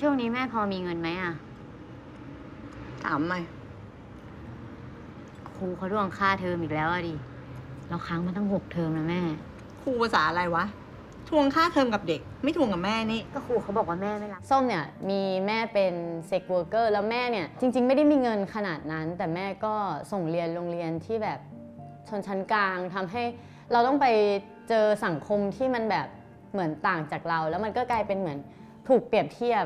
ช่วงนี้แม่พอมีเงินไหมอะ ถามไหมครูเขาด่วงค่าเทอมอีกแล้วอะดิ เราค้างมาตั้งหกเทอมนะแม่ ครูภาษาอะไรวะ ทวงค่าเทอมกับเด็ก ไม่ทวงกับแม่นี่ ก็ครูเขาบอกว่าแม่ไม่รับ ส้มเนี่ยมีแม่เป็นเซ็กเวอร์เกอร์แล้วแม่เนี่ย จริง ๆ ไม่ได้มีเงินขนาดนั้น แต่แม่ก็ส่งเรียนโรงเรียนที่แบบชนชั้นกลางทำให้เราต้องไปเจอสังคมที่มันแบบเหมือนต่างจากเรา แล้วมันก็กลายเป็นเหมือน ถูกเปรียบเทียบ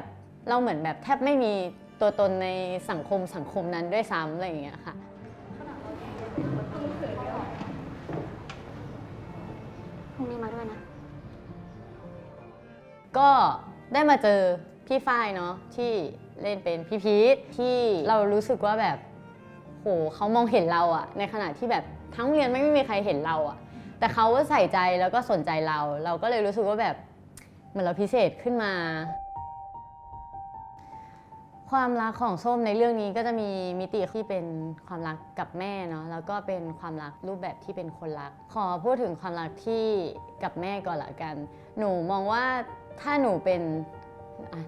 เราเหมือนแบบแทบไม่มีตัวตนในสังคมสังคมนั้นด้วยซ้ำอะไรอย่างเงี้ยค่ะพรุ่งนี้มาด้วยนะ ก็ได้มาเจอพี่ฝ้ายเนาะที่เล่นเป็นพี่พีทที่เรารู้สึกว่าแบบโหเขามองเห็นเราอะในขณะที่แบบทั้งเรียนไม่มีใครเห็นเราอะแต่เขาก็ใส่ใจแล้วก็สนใจเรา เราก็เลยรู้สึกว่าแบบ มือนเราพิเศษขึ้นมา ความรักของส้มในเรื่องนี้ก็จะมีมิติที่เป็นความรักกับแม่เนาะแล้วก็เป็นความรักรูปแบบที่เป็นคนรัก ขอพูดถึงความรักที่กับแม่ก่อนละกัน หนูมองว่าถ้าหนูเป็น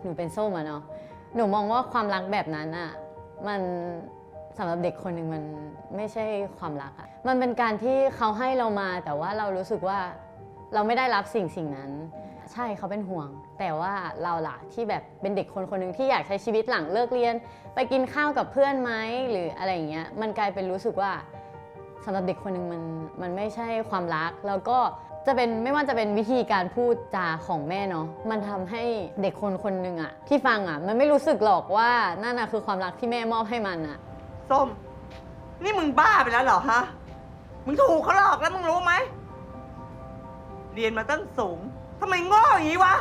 หนูเป็นส้มอะเนาะหนูมองว่าความรักแบบนั้นอะมันสำหรับเด็กคนหนึ่งมันไม่ใช่ความรักอะมันเป็นการที่เขาให้เรามาแต่ว่าเรารู้สึกว่าเราไม่ได้รับสิ่งสิ่งนั้น ใช่เขาเป็นห่วง แต่ว่าเราล่ะที่แบบเป็นเด็กคนคนหนึ่งที่อยากใช้ชีวิตหลังเลิกเรียน ไปกินข้าวกับเพื่อนไหมหรืออะไรอย่างเงี้ยมันกลายเป็นรู้สึกว่าสำหรับเด็กคนหนึ่งมันมันไม่ใช่ความรัก แล้วก็จะเป็นไม่ว่าจะเป็นวิธีการพูดจาของแม่เนาะมันทำให้เด็กคนคนหนึ่งอะที่ฟังอะมันไม่รู้สึกหรอกว่านั่นอะคือความรักที่แม่มอบให้มันอะส้ม นี่มึงบ้าไปแล้วเหรอฮะมึงถูกเขาหลอกแล้วมึงรู้ไหมเรียนมาตั้งสูง ทำไมโง่อย่างนี้วะ